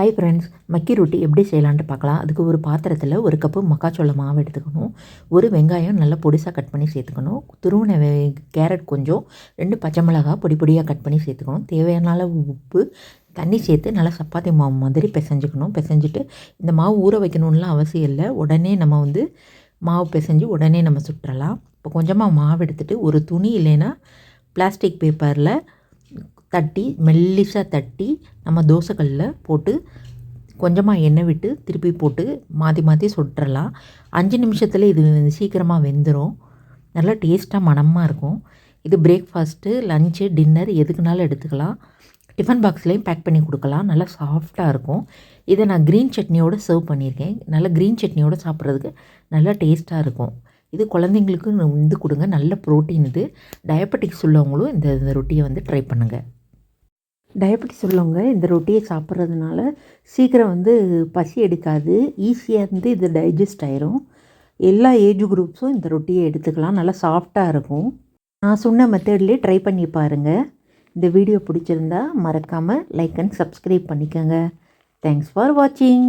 Hi friends மக்கி ரொட்டி எப்படி செய்யலான்ட்டு பார்க்கலாம். அதுக்கு ஒரு பாத்திரத்தில் ஒரு கப்பு மக்காச்சோள மாவு எடுத்துக்கணும். ஒரு வெங்காயம் நல்லா பொடிசாக கட் பண்ணி சேர்த்துக்கணும். துருவின கேரட் கொஞ்சம் ரெண்டு பச்சை மிளகா பொடி பொடியாக கட் பண்ணி சேர்த்துக்கணும். தேவையான அளவு உப்பு தண்ணி சேர்த்து நல்லா சப்பாத்தி மாவு மாதிரி பிசைஞ்சுக்கணும். பிசைஞ்சிட்டு இந்த மாவு ஊற வைக்கணும்லாம் அவசியம் இல்லை. உடனே நம்ம வந்து மாவு பிசைஞ்சு உடனே நம்ம சுட்டுறலாம் இப்போ கொஞ்சமாக மாவு எடுத்துகிட்டு ஒரு துணி இல்லைன்னா பிளாஸ்டிக் பேப்பரில் தட்டி மெல்லிசாக தட்டி நம்ம தோசைக்கல்லில் போட்டு கொஞ்சமாக எண்ணெய் விட்டு திருப்பி போட்டு மாற்றி மாற்றி சுட்டுறலாம். அஞ்சு நிமிஷத்தில் இது சீக்கிரமாக வெந்துடும் நல்லா டேஸ்ட்டாக மணமாக இருக்கும். இது பிரேக்ஃபாஸ்ட்டு லஞ்சு டின்னர் எதுக்குனாலும் எடுத்துக்கலாம். டிஃபன் பாக்ஸ்லேயும் பேக் பண்ணி கொடுக்கலாம். நல்லா சாஃப்டாக இருக்கும். இதை நான் க்ரீன் சட்னியோடு சர்வ் பண்ணியிருக்கேன். நல்லா க்ரீன் சட்னியோடு சாப்பிட்றதுக்கு நல்லா டேஸ்ட்டாக இருக்கும். இது குழந்தைங்களுக்கு வந்து கொடுங்க. நல்ல ப்ரோட்டீன் இது. டயபெட்டிக்ஸ் உள்ளவங்களும் இந்த இந்த ரொட்டியை வந்து ட்ரை பண்ணுங்கள் டயபெட்டிஸ் உள்ளவங்க இந்த ரொட்டியை சாப்பிட்றதுனால சீக்கிரம் வந்து பசி எடுக்காது ஈஸியாக இருந்து இது டைஜஸ்ட் ஆயிரும். எல்லா ஏஜ் குரூப்ஸும் இந்த ரொட்டியை எடுத்துக்கலாம். நல்லா சாஃப்டாக இருக்கும். நான் சொன்ன மெத்தட்லேயே ட்ரை பண்ணி பாருங்கள் இந்த வீடியோ பிடிச்சிருந்தா மறக்காமல் லைக் அண்ட் சப்ஸ்கிரைப் பண்ணிக்கோங்க. தேங்க்ஸ் ஃபார் வாட்சிங்